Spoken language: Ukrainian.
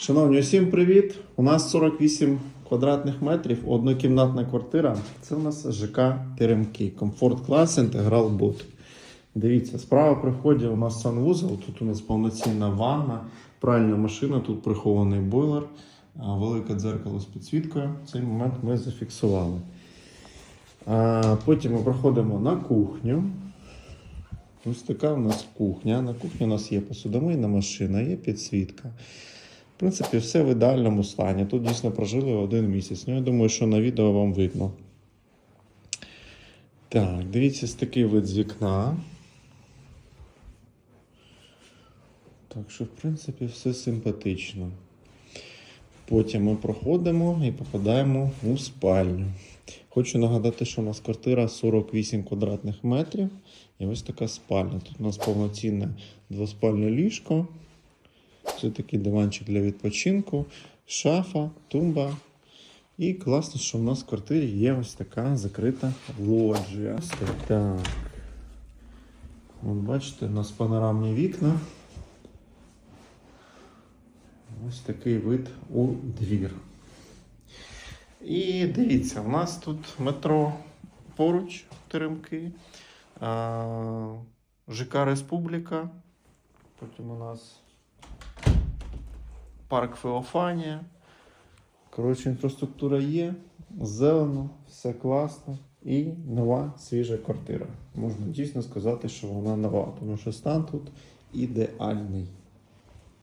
Шановні, усім привіт! У нас 48 квадратних метрів, однокімнатна квартира. Це у нас ЖК Теремки. Комфорт клас, інтеграл бут. Дивіться, справа при вході у нас санвузол. Тут у нас повноцінна ванна, пральна машина, тут прихований бойлер, велике дзеркало з підсвіткою. Цей момент ми зафіксували. Потім ми проходимо на кухню. Ось така у нас кухня. На кухні у нас є посудомийна машина, є підсвітка. В принципі, все в ідеальному стані. Тут дійсно прожили один місяць. Ну, я думаю, що на відео вам видно. Так, дивіться, такий вид з вікна. Так що, в принципі, все симпатично. Потім ми проходимо і попадаємо у спальню. Хочу нагадати, що у нас квартира 48 квадратних метрів. І ось така спальня. Тут у нас повноцінне двоспальне ліжко. Це такий диванчик для відпочинку, шафа, тумба. І класно, що в нас в квартирі є ось така закрита лоджія. Так. От бачите, у нас панорамні вікна. Ось такий вид у двір. І дивіться, у нас тут метро поруч теремки. ЖК Республіка. Потім у нас парк Феофанія. Коротше, інфраструктура є, зелено, все класно і нова свіжа квартира. Можна дійсно сказати, що вона нова, тому що стан тут ідеальний.